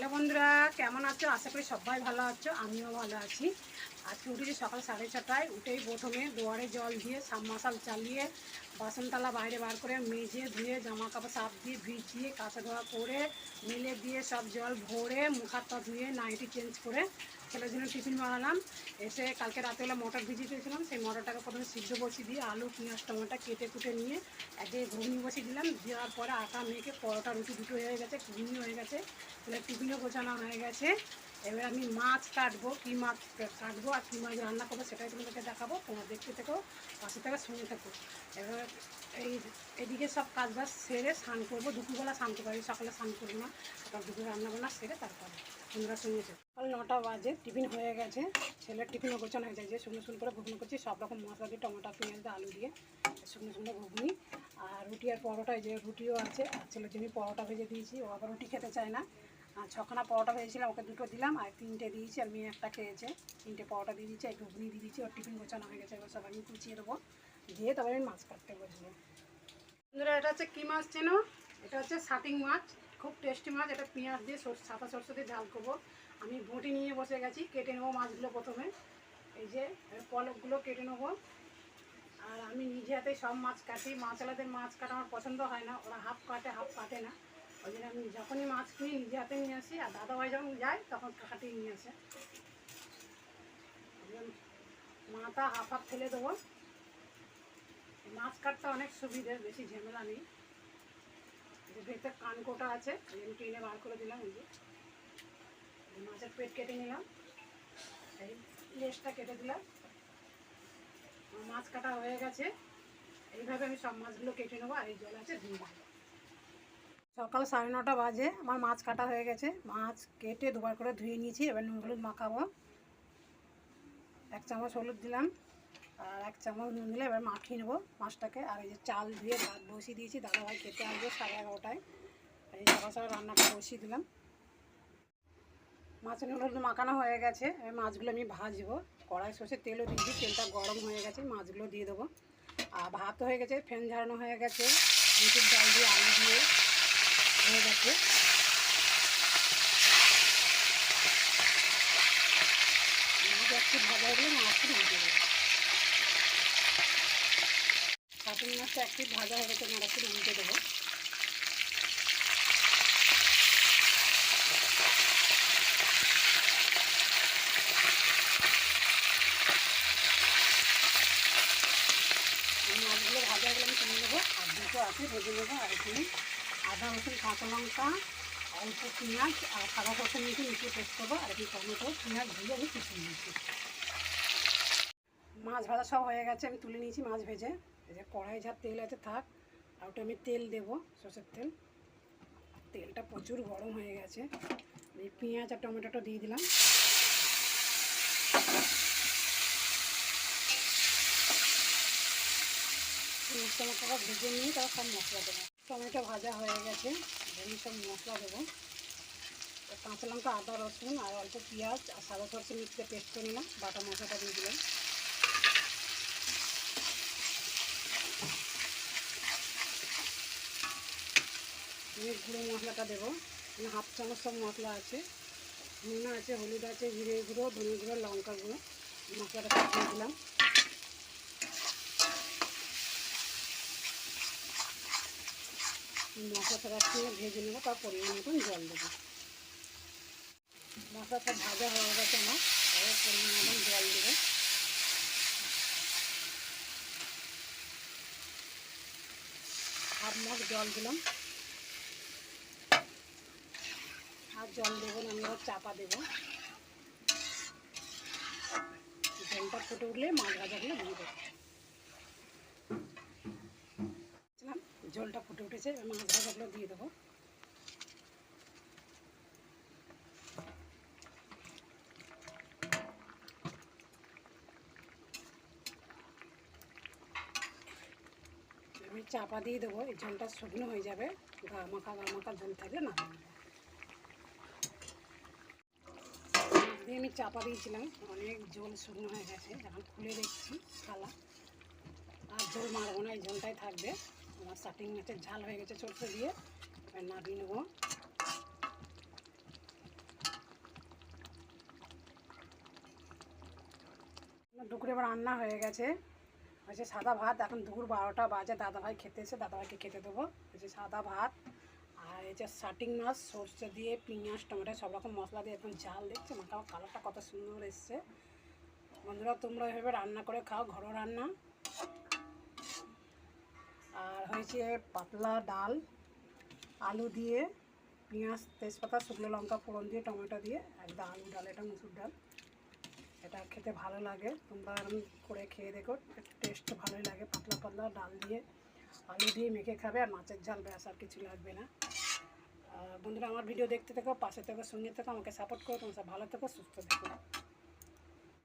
Hello বন্ধুরা, কেমন আছো? আশা করি সবাই ভালো আছো, আমিও ভালো আছি। আজকে উঠেছি সকাল সাড়ে ছটায়, উঠেই প্রথমে দুয়ারে জল দিয়ে সাবমার্শাল চালিয়ে বাসনতলা বাইরে বার করে মেজে ধুয়ে জামা কাপড় সাফ দিয়ে ভিজিয়ে কাঁচা ধোয়া করে, মিলে দিয়ে সব জল ভরে মুখারটা ধুয়ে, নাইটি চেঞ্জ করে ছেলের জন্য টিফিন বানালাম। এসে কালকে রাতেবেলা মটর ভিজিয়ে দিয়েছিলাম, সেই মটরটাকে প্রথমে সিদ্ধ বসিয়ে দিয়ে, আলু, পেঁয়াজ, টমাটো কেটে কুটে নিয়ে একে ঘুগনি বসিয়ে দিলাম। দেওয়ার পরে আটা মেখে, পরোটা রুটি দুটো হয়ে গেছে, ঘুগনি হয়ে গেছে, তাহলে টিফিনও গোছানো হয়ে গেছে। এবার আমি মাছ কাটবো, কী মাছ কাটবো আর কী মাছ রান্না করব সেটাই তোমাদেরকে দেখাবো, তোমরা দেখতে থেকো, পাশে থেকে শুনে থাকো। এবার এই এদিকে সব কাজ বাজ সেরে স্নান করব, দুপুরবেলা স্নান করব, এই সকালে স্নান করব না সকাল দুপুরে রান্না বান্না সেরে তারপরে তোমরা শুনেছো সকাল নটা বাজে, টিফিন হয়ে গেছে, ছেলের টিফিনও গোছানো হয়ে যায় যে শুকনো শুকনো করে ঘুগনি করছি, সব রকম মশলা দিয়ে, টমেটো, পেঁয়াজ দিয়ে আলু দিয়ে, শুকনো শুকনো ঘুগনি, আর রুটি আর পরোটায় যে রুটিও আছে, আর ছেলের জন্য পরোটা ভেজে দিয়েছি, ও আবার রুটি খেতে চায় না আর ছখানা পরোটা ভেজেছিলাম, ওকে দুটো দিলাম, আর তিনটে দিয়েছি, আর মেয়ে একটা খেয়েছে। তিনটে পরোটা দিয়ে দিয়েছি, আর ঘুগনি দিয়ে দিয়েছি, ওর টিফিন গোছানো হয়ে গেছে, এবার সব আমি কুচিয়ে দেবো। দিয়ে তবে আমি মাছ কাটতে বসবো। বন্ধুরা, এটা হচ্ছে কী মাছ চেনো এটা হচ্ছে সাটিং মাছ, খুব টেস্টি মাছ। এটা পেঁয়াজ দিয়ে সর, সাদা সরষে দিয়ে ঝাল করব। আমি বটি নিয়ে বসে গেছি, কেটে নেব মাছগুলো প্রথমে। এই যে পলকগুলো কেটে নেব। আর আমি নিজে হাতে সব মাছ কাটি। মাছওয়ালাদের মাছ কাটা আমার পছন্দ হয় না, ওরা হাফ কাটে হাফ কাটে না। ওই জন্য আমি যখনই মাছ কিনি, নিজে হাতে নিয়ে আসি, আর দাদাভাই যখন যায়, তখন কাটিয়ে নিয়ে আসে। ওই মাথা হাফ ফেলে দেবো। মাছ কাটতে অনেক সুবিধে, বেশি ঝামেলা নেই। ভেতর কানকোটা আছে আমি টেনে বার করে দিলাম এই যে। মাছের পেট কেটে নিলাম। এই লেজটা কেটে দিলাম। মাছ কাটা হয়ে গেছে। এইভাবে আমি সব মাছগুলো কেটে নেব, আর এই জল আছে ধুয়ে সকাল সাড়ে নটা বাজে, আমার মাছ কাটা হয়ে গেছে। মাছ কেটে দুবার করে ধুয়ে নিয়েছি, এবার নুন হলুদ মাখাবো। এক চামচ হলুদ দিলাম, আর এক চামচ নুন দিলে এবার মাখিয়ে নেব মাছটাকে। আর এই যে চাল ধুয়ে ভাত বসিয়ে দিয়েছি, দাদাভাই খেতে আসবে সাড়ে এগারোটায়। আর এই সকাল সকাল রান্নাটা বসিয়ে দিলাম। মাছ নুন হলুদ মাখানো হয়ে গেছে, এবার মাছগুলো আমি ভাজবো। কড়াই সর্ষে তেলও দিয়েছি, তেলটা গরম হয়ে গেছে, মাছগুলো দিয়ে দেবো। আর ভাত হয়ে গেছে, ফ্যান ঝাড়ানো হয়ে গেছে মুসুর ডাল দিয়ে আলু দিয়ে। হয়ে গেছে। মাছ একটু ভাজা গেলে মাছটা ভেজে দেবো কাটুন মাছটা একটু ভাজা হয়ে গেছে মাছটা ভেজে দেবো মাছগুলো ভাজা গেলে আমি তুলে নেব, আর দুটো আছে, ভেজে নেব, আর এখানে আদা, রসুন, কাঁচা লঙ্কা, অল্প পেঁয়াজ আর সাদা সরষে নিয়েছি মিশিয়ে পেস্ট করব, আর এখানে টমেটো, পেঁয়াজ দিয়ে আমি কুচিয়ে নিয়েছি। মাছ ভাজা সব হয়ে গেছে, আমি তুলে নিয়েছি মাছ ভেজে। এই যে কড়াই যা তেল আছে থাক, আর ওটা আমি তেল দেবো, সর্ষের তেল। তেলটা প্রচুর গরম হয়ে গেছে। এই পেঁয়াজ আর টমেটোটা দিয়ে দিলাম। মশলাটা ভেজে নিয়ে তারপর সব মশলা দেবো। টমেটো ভাজা হয়ে গেছে। আমি সব মশলা দেবো। কাঁচা লঙ্কা, আদা, রসুন আর অল্প পেঁয়াজ আর সাদা সরষে মিক্সে পেস্ট করে নিলাম। বাটা মশলাটা দিয়ে দিলাম। গুঁড়ো মশলাটা দেবো। হাফ চামচ সব মশলা আছে। নুন আছে, হলুদ আছে, জিরে গুঁড়ো, ধনে গুঁড়ো, লঙ্কা গুঁড়ো। মশলাটা দিয়ে দিলাম। মশলাটা একটু ভেজে নেব তার পরিমাণ মতন জল দেবো। মশলাটা ভাজা হয়ে গেছে আমার তারপর পরিমাণ মতন জল দেবো। হাফ জল দিলাম। আর জল দেবো না, আমি আবার চাপা দেবো। জলটা ফুটে উঠলে মাছ ভাজাগুলো দিয়ে দেবো জলটা ফুটে উঠেছে মাছ ভাজাগুলো দিয়ে দেবো। আমি চাপা দিয়ে দেবো, এই ঝোলটা শুকনো হয়ে যাবে, গা মাখা গা মাখা ঝোল থাকবে না আমি চাপা দিয়েছিলাম, অনেক জল শুকনো হয়ে গেছে, এখন খুলে দেখছি খালা আর ঝোল মারবো না, এই ঝোলটাই থাকবে। আমার স্টার্টিং মাছের ঝাল হয়ে গেছে ছোট দিয়ে, এবার নাবি। নেব দুপুরে এবার রান্না হয়ে গেছে। হয়েছে সাদা ভাত, এখন দুপুর বারোটা বাজে, দাদাভাই খেতে এসে দাদাভাইকে খেতে দেবো। হয়েছে সাদা ভাত, আর এই যে স্টার্টিং মাছ, সর্ষে দিয়ে পিঁয়াজ, টমেটো, সব রকম মশলা দিয়ে একদম ঝাল দিচ্ছে মাথা কালারটা কত সুন্দর এসছে। বন্ধুরা, তোমরা এভাবে রান্না করে খাও, ঘরোয়া রান্না। আর হয়েছে পাতলা ডাল, আলু দিয়ে, পেঁয়াজ, তেজপাতা, শুকনো লঙ্কা, ফোড়ন দিয়ে, টমেটো দিয়ে একদম আলু ডাল এটা মুসুর ডাল। এটা খেতে ভালো লাগে, তোমরা করে খেয়ে দেখো টেস্ট ভালোই লাগে, পাতলা পাতলা ডাল দিয়ে, আলু দিয়ে মেখে খাবে আর মাছের ঝাল, ব্যাস, আর কিছু লাগবে না। বন্ধুরা, আমার ভিডিও দেখতে থেকো, পাশে থেকো, সঙ্গে থেকো, আমাকে সাপোর্ট করো, তোমার ভালো থেকো, সুস্থ থেকো।